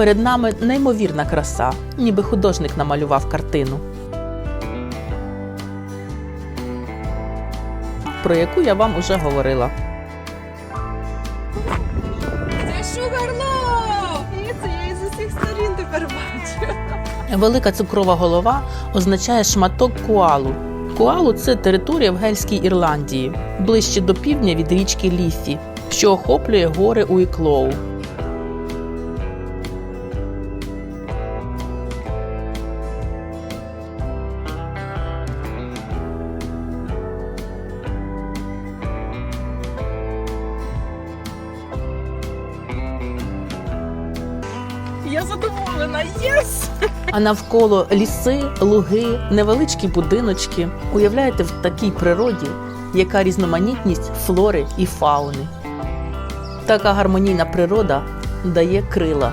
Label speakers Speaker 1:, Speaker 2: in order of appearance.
Speaker 1: Перед нами неймовірна краса, ніби художник намалював картину. Про яку я вам уже говорила.
Speaker 2: Це Шугарлов! І це я із усіх сторін тепер бачу.
Speaker 1: Велика цукрова голова означає шматок куалу. Куалу це територія в Гельській Ірландії, ближче до півдня від річки Ліфі, що охоплює гори Уіклоу.
Speaker 2: Я задоволена, єс!
Speaker 1: А навколо ліси, луги, невеличкі будиночки. Уявляєте, в такій природі, яка різноманітність флори і фауни. Така гармонійна природа дає крила.